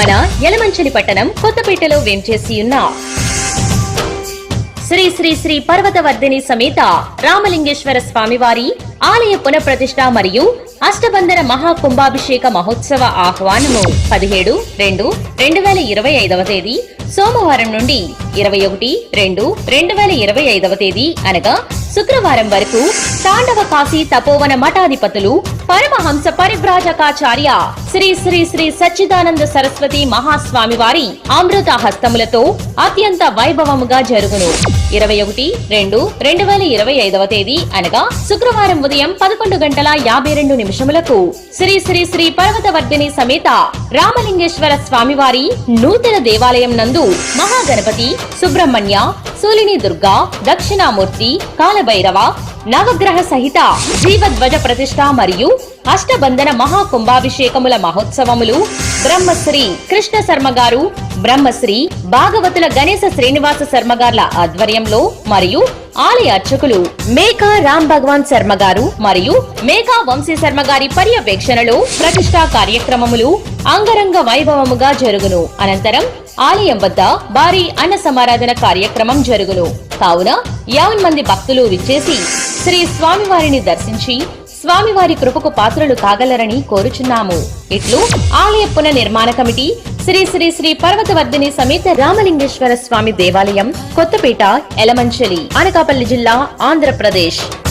మన యలమంచిలి పట్టణం కొత్తపేటలో వేంచేసి ఉన్న శ్రీ శ్రీ శ్రీ పర్వతవర్ధిని సమేత రామలింగేశ్వర స్వామివారి ఆలయ పునఃప్రతిష్ఠ మరియు అష్టబంధన మహాకుంభాభిషేక మహోత్సవ ఆహ్వానము పదిహేడు రెండు రెండు వేల ఇరవై ఐదవ తేదీ సోమవారం నుండి ఇరవై ఒకటి రెండు రెండు వేల ఇరవై ఐదవ తేదీ అనగా శుక్రవారం వరకు తాండవ కాశీ తపోవన మఠాధిపతులు పరమహంస పరిభ్రాజకాచార్య శ్రీ శ్రీ శ్రీ సచ్చిదానంద సరస్వతి మహాస్వామి వారి అమృత హస్తములతో అత్యంత వైభవముగా జరుగును. ఇరవై ఒకటి రెండు రెండు వేల ఇరవై ఐదవ తేదీ అనగా శుక్రవారం ఉదయం పదకొండు గంటల యాభై రెండు నిమిషములకు శ్రీ శ్రీ శ్రీ పర్వతవర్ధిని సమేత రామలింగేశ్వర స్వామివారి నూతన దేవాలయం నందు మహాగణపతి సుబ్రహ్మణ్య సూలిని దుర్గా దక్షిణామూర్తి కాలభైరవ నవగ్రహ సహిత జీవధ్వజ ప్రతిష్ట మరియు అష్టబంధన మహాకుంభాభిషేకముల మహోత్సవములు బ్రహ్మశ్రీ కృష్ణ శర్మ గారు బ్రహ్మశ్రీ భాగవతుల గణేశ శ్రీనివాస శర్మ గార్ల ఆధ్వర్యంలో మరియు ఆలయ అర్చకులు మేకా రామ్ భగవాన్ శర్మ గారు మరియు మేకా వంశీ శర్మ గారి పర్యవేక్షణలో ప్రతిష్టా కార్యక్రమములు అంగరంగ వైభవముగా జరుగును. అనంతరం ఆలయం వద్ద భారీ అన్న సమారాధన కార్యక్రమం జరుగును. కావున యావన్ మంది భక్తులు విచ్చేసి శ్రీ స్వామివారిని దర్శించి స్వామివారి కృపకు పాత్రలు కాగలరని కోరుచున్నాము. ఇట్లు ఆలయ పునర్నిర్మాణ కమిటీ శ్రీ శ్రీ శ్రీ పర్వతవర్ధిని సమేత రామలింగేశ్వర స్వామి దేవాలయం కొత్తపేట ఎలమంచలి అనకాపల్లి జిల్లా ఆంధ్రప్రదేశ్.